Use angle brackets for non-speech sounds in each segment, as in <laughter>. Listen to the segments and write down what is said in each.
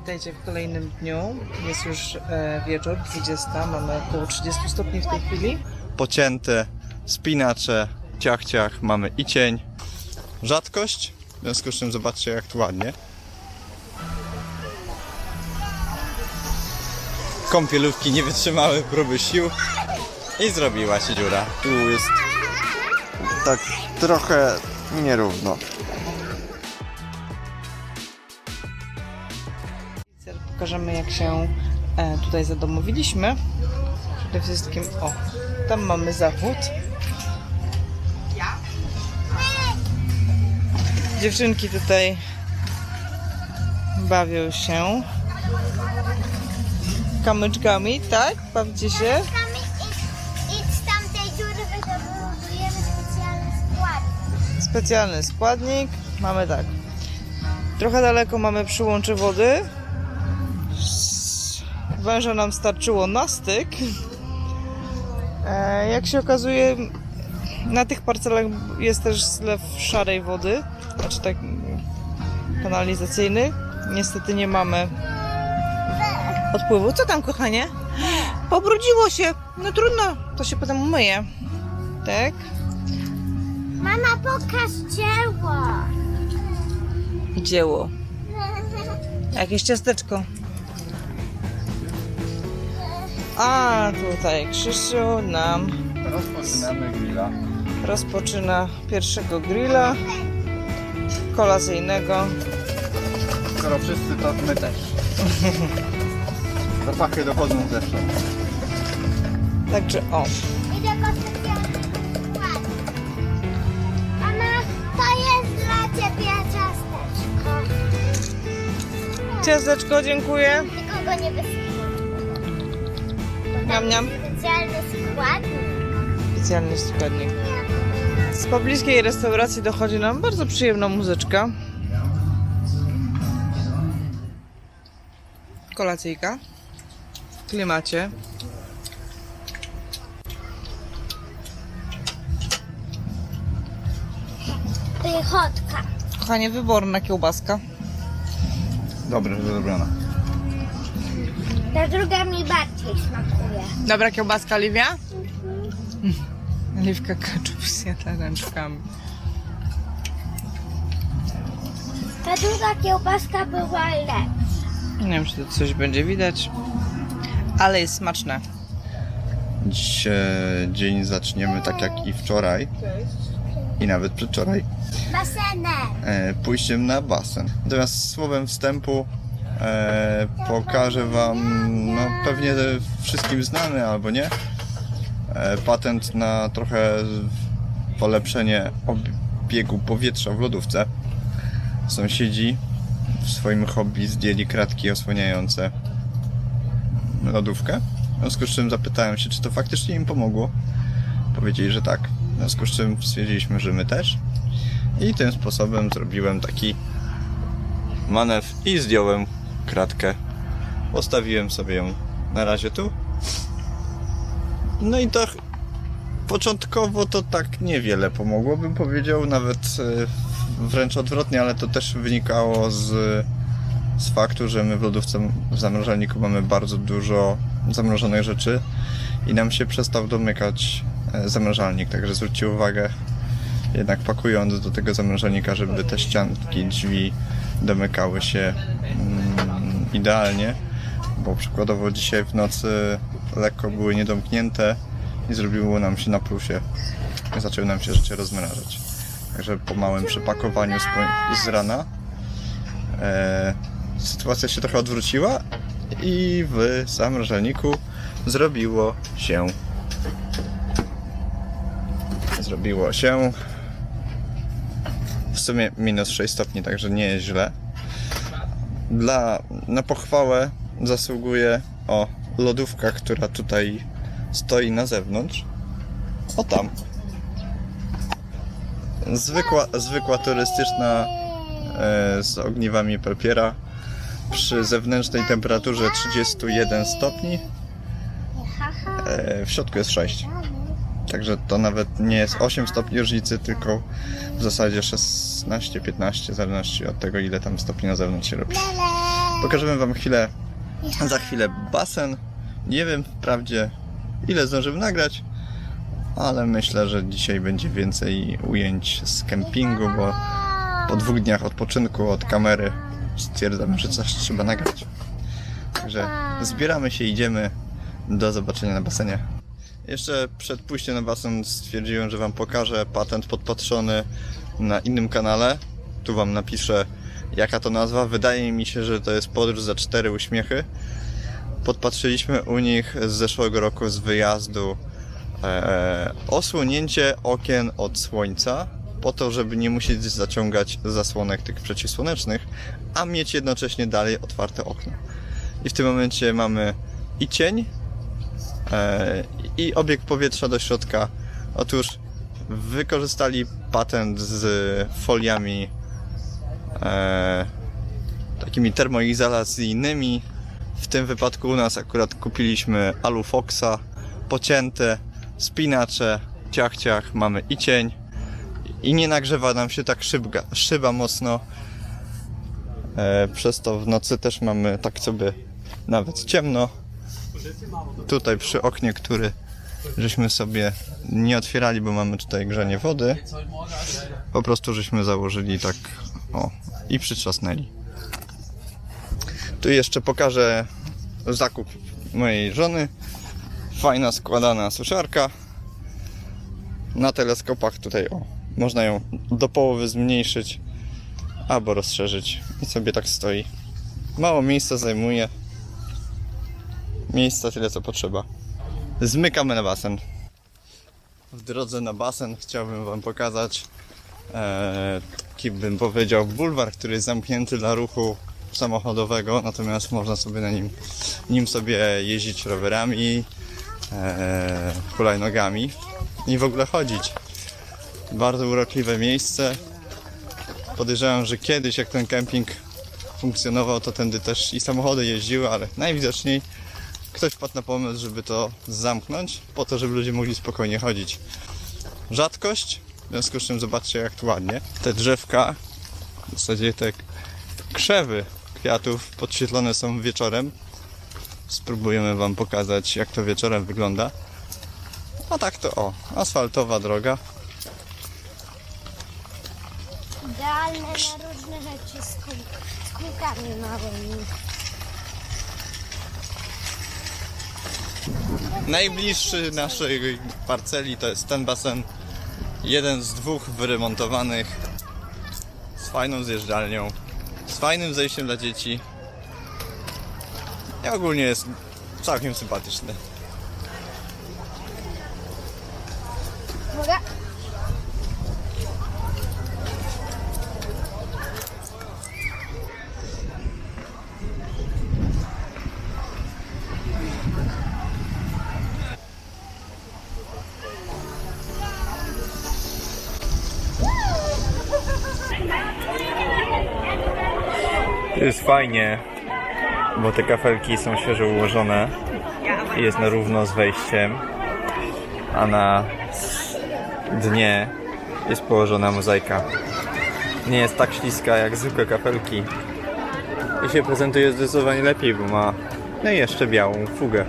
Witajcie w kolejnym dniu. Jest już e, wieczór, 20. Mamy około 30 stopni w tej chwili. pocięte, spinacze, ciach, ciach, mamy i cień. Rzadkość, w związku z czym zobaczcie jak tu ładnie. Kąpielówki nie wytrzymały próby sił i zrobiła się dziura. Tu jest tak trochę nierówno. Pokażemy jak się e, tutaj zadomowiliśmy. Przede wszystkim, o, tam mamy zachód. Dziewczynki tutaj bawią się kamyczkami, tak? Bawicie się? Specjalny składnik. Mamy tak. Trochę daleko mamy przyłącze wody. Węża nam starczyło na styk. E, jak się okazuje, na tych parcelach jest też zlew szarej wody, znaczy tak kanalizacyjny. Niestety nie mamy odpływu. Co tam, kochanie? Pobrudziło się. No trudno, to się potem umyje. Tak? Mama, pokaż dzieło. Dzieło. <laughs> Jakieś ciasteczko. A tutaj Krzysiu nam Rozpoczynamy grilla. rozpoczyna pierwszego grilla kolacyjnego. Skoro wszyscy, to my też. <laughs> Zapachy dochodzą zewsząd. Także o, specjalny skład. Mama, to jest dla ciebie ciasteczko. ciasteczko, dziękuję. Tylko go nie wysypię. Miam, miam. Specjalny składnik. Specjalny składnik. Z pobliskiej restauracji dochodzi nam bardzo przyjemna muzyczka. Kolacyjka. W klimacie. Pychotka. Kochanie, wyborna kiełbaska. Dobrze, że zrobiona. Ta druga mi bardziej smakuje. Dobra kiełbaska, Liwia? Liwka kaczup zjada ręczkami. Ta druga kiełbaska była lepsza. Nie wiem, czy tu coś będzie widać, ale jest smaczne. Dziś e, dzień zaczniemy tak jak i wczoraj i nawet przedwczoraj Basenem. e, pójściem na basen. Natomiast słowem wstępu e, pokażę Wam no, pewnie wszystkim znany albo nie e, patent na trochę polepszenie obiegu powietrza w lodówce. Sąsiedzi w swoim hobby zdjęli kratki osłaniające lodówkę. W związku z czym zapytałem się, czy to faktycznie im pomogło. Powiedzieli, że tak. W związku z czym stwierdziliśmy, że my też. I tym sposobem zrobiłem taki manewr i zdjąłem kratkę. Postawiłem sobie ją na razie tu. No i tak początkowo to tak niewiele pomogło, bym powiedział, nawet e, wręcz odwrotnie, ale to też wynikało z, z faktu, że my w lodówce, w zamrażalniku mamy bardzo dużo zamrożonych rzeczy i nam się przestał domykać e, zamrażalnik, także zwróćcie uwagę, jednak pakując do tego zamrażalnika, żeby te ścianki, drzwi domykały się mm, idealnie, bo przykładowo dzisiaj w nocy lekko były niedomknięte i zrobiło nam się na plusie. Zaczęły nam się rzeczy rozmrażać. Także po małym przepakowaniu z, rana e, sytuacja się trochę odwróciła i w zamrażalniku zrobiło się zrobiło się w sumie minus 6 stopni, także nie jest źle. Dla, na pochwałę zasługuje o lodówka, która tutaj stoi na zewnątrz. O tam. Zwykła, zwykła turystyczna e, z ogniwami papiera przy zewnętrznej temperaturze 31 stopni. E, w środku jest 6. Także to nawet nie jest 8 stopni różnicy, tylko w zasadzie 16-15, w zależności od tego, ile tam stopni na zewnątrz się robi. Pokażemy Wam chwilę, za chwilę basen. Nie wiem wprawdzie ile zdążymy nagrać, ale myślę, że dzisiaj będzie więcej ujęć z kempingu, bo po dwóch dniach odpoczynku od kamery stwierdzam, że coś trzeba nagrać. Także zbieramy się, idziemy. Do zobaczenia na basenie. Jeszcze przed pójściem na basen stwierdziłem, że Wam pokażę patent podpatrzony na innym kanale. Tu Wam napiszę jaka to nazwa. Wydaje mi się, że to jest podróż za cztery uśmiechy. Podpatrzyliśmy u nich z zeszłego roku z wyjazdu e, osłonięcie okien od słońca po to, żeby nie musieć zaciągać zasłonek tych przeciwsłonecznych, a mieć jednocześnie dalej otwarte okno. I w tym momencie mamy i cień, e, i obieg powietrza do środka. Otóż wykorzystali patent z foliami e, takimi termoizolacyjnymi. W tym wypadku u nas akurat kupiliśmy alufoxa, pocięte, spinacze, ciach ciach, mamy i cień i nie nagrzewa nam się tak szybka, szyba mocno. E, przez to w nocy też mamy tak sobie nawet ciemno. Tutaj przy oknie, który żeśmy sobie nie otwierali, bo mamy tutaj grzanie wody. Po prostu żeśmy założyli tak o i przytrzasnęli. Tu jeszcze pokażę zakup mojej żony. Fajna składana suszarka. Na teleskopach tutaj o, można ją do połowy zmniejszyć albo rozszerzyć i sobie tak stoi. Mało miejsca zajmuje. Miejsca tyle co potrzeba. Zmykamy na basen. W drodze na basen chciałbym Wam pokazać e, taki bym powiedział bulwar, który jest zamknięty dla ruchu samochodowego, natomiast można sobie na nim, nim sobie jeździć rowerami, e, hulajnogami i w ogóle chodzić. Bardzo urokliwe miejsce. Podejrzewam, że kiedyś jak ten kemping funkcjonował, to tędy też i samochody jeździły, ale najwidoczniej ktoś wpadł na pomysł, żeby to zamknąć, po to, żeby ludzie mogli spokojnie chodzić. Rzadkość, w związku z czym zobaczcie jak tu ładnie. Te drzewka, w zasadzie te krzewy kwiatów podświetlone są wieczorem. Spróbujemy Wam pokazać jak to wieczorem wygląda. A tak to o, asfaltowa droga. Idealne na różne rzeczy z, kół, z kółkami małymi. Najbliższy naszej parceli to jest ten basen. Jeden z dwóch wyremontowanych. Z fajną zjeżdżalnią. Z fajnym zejściem dla dzieci. I ogólnie jest całkiem sympatyczny. Jest fajnie, bo te kafelki są świeżo ułożone jest na równo z wejściem, a na dnie jest położona mozaika. Nie jest tak śliska jak zwykłe kafelki i się prezentuje zdecydowanie lepiej, bo ma no i jeszcze białą fugę.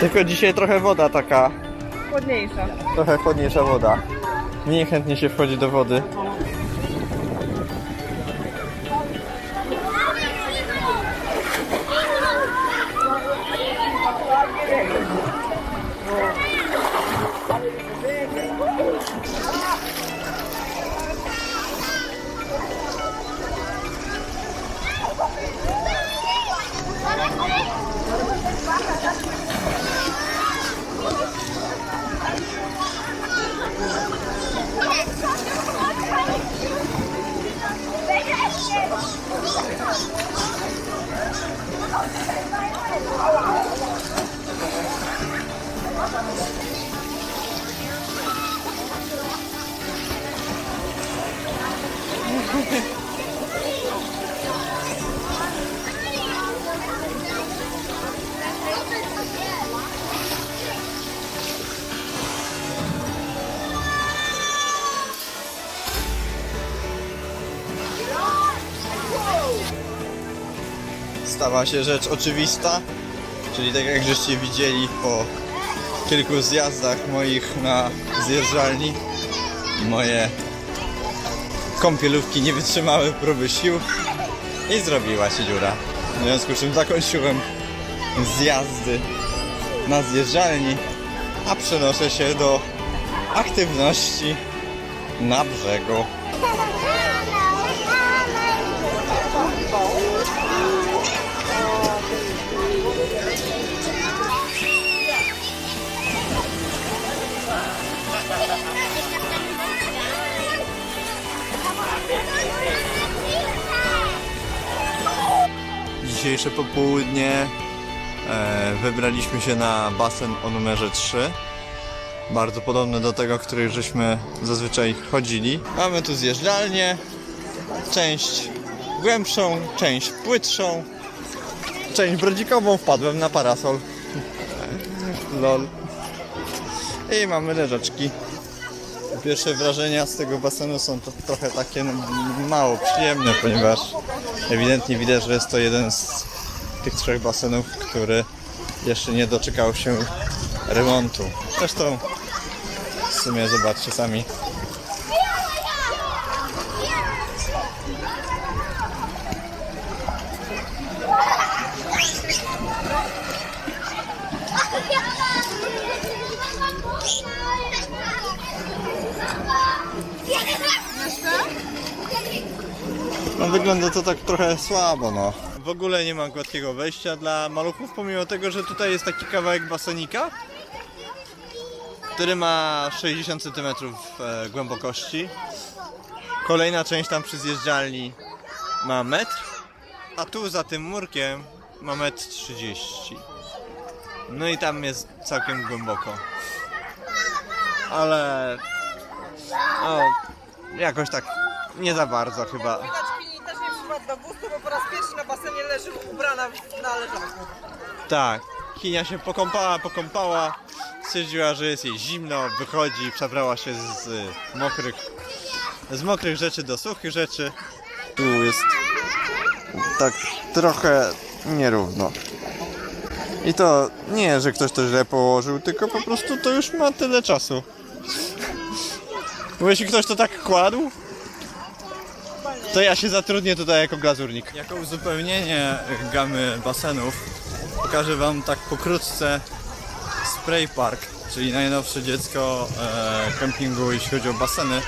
Tylko dzisiaj trochę woda taka, Chłodniejsza. trochę chłodniejsza woda. Mniej chętnie się wchodzi do wody. Stała się rzecz oczywista, czyli tak jak żeście widzieli po kilku zjazdach moich na zjeżdżalni, moje kąpielówki nie wytrzymały próby sił i zrobiła się dziura. W związku z czym zakończyłem zjazdy na zjeżdżalni, a przenoszę się do aktywności na brzegu. Dzisiejsze popołudnie e, wybraliśmy się na basen o numerze 3. Bardzo podobny do tego, który żeśmy zazwyczaj chodzili. Mamy tu zjeżdżalnię, część głębszą, część płytszą, część brodzikową. Wpadłem na parasol. Lol. I mamy leżaczki. Pierwsze wrażenia z tego basenu są to trochę takie mało przyjemne, ponieważ ewidentnie widać, że jest to jeden z tych trzech basenów, który jeszcze nie doczekał się remontu. Zresztą w sumie zobaczcie sami. No wygląda to tak trochę słabo, no. W ogóle nie ma gładkiego wejścia dla maluchów, pomimo tego, że tutaj jest taki kawałek basenika, który ma 60 cm e, głębokości. Kolejna część tam przy zjeżdżalni ma metr, a tu za tym murkiem ma metr 30. No i tam jest całkiem głęboko. Ale... O, jakoś tak nie za bardzo chyba. Kaczki też nie przypadł do gustu, bo po raz pierwszy leży ubrana na leżaku. Tak. Kinia się pokąpała, pokąpała. Stwierdziła, że jest jej zimno, wychodzi, przebrała się z mokrych, z mokrych rzeczy do suchych rzeczy. Tu jest tak trochę nierówno. I to nie, że ktoś to źle położył, tylko po prostu to już ma tyle czasu. Bo jeśli ktoś to tak kładł, to ja się zatrudnię tutaj jako glazurnik. Jako uzupełnienie gamy basenów pokażę Wam tak pokrótce Spray Park, czyli najnowsze dziecko e, kempingu, jeśli chodzi o baseny.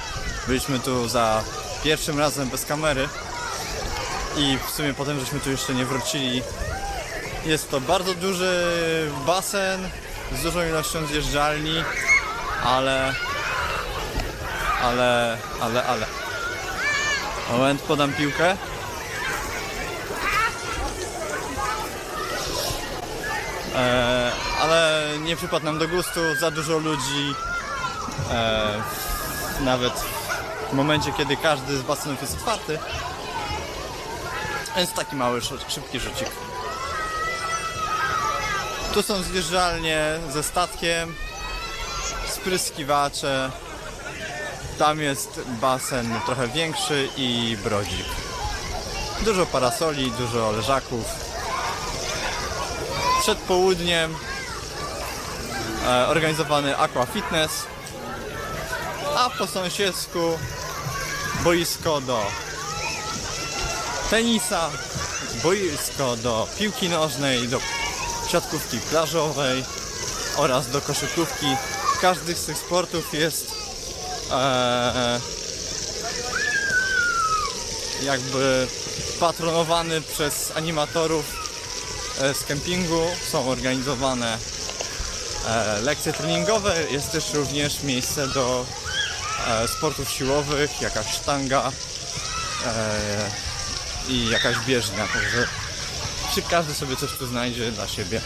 Byliśmy tu za pierwszym razem bez kamery i w sumie potem żeśmy tu jeszcze nie wrócili. Jest to bardzo duży basen z dużą ilością zjeżdżalni, ale ale, ale, ale. Moment, podam piłkę. E, ale nie przypadł nam do gustu, za dużo ludzi. E, nawet w momencie, kiedy każdy z basenów jest otwarty. Więc taki mały, szy- szybki rzucik. Tu są zjeżdżalnie ze statkiem, spryskiwacze. Tam jest basen trochę większy i brodzik. Dużo parasoli, dużo leżaków. Przed południem e, organizowany Aqua Fitness, a po sąsiedzku boisko do tenisa, boisko do piłki nożnej, do siatkówki plażowej oraz do koszykówki. Każdy z tych sportów jest e, jakby patronowany przez animatorów e, z kempingu. Są organizowane e, lekcje treningowe. Jest też również miejsce do e, sportów siłowych, jakaś sztanga i jakaś bieżnia. Także czy każdy sobie coś tu znajdzie dla siebie.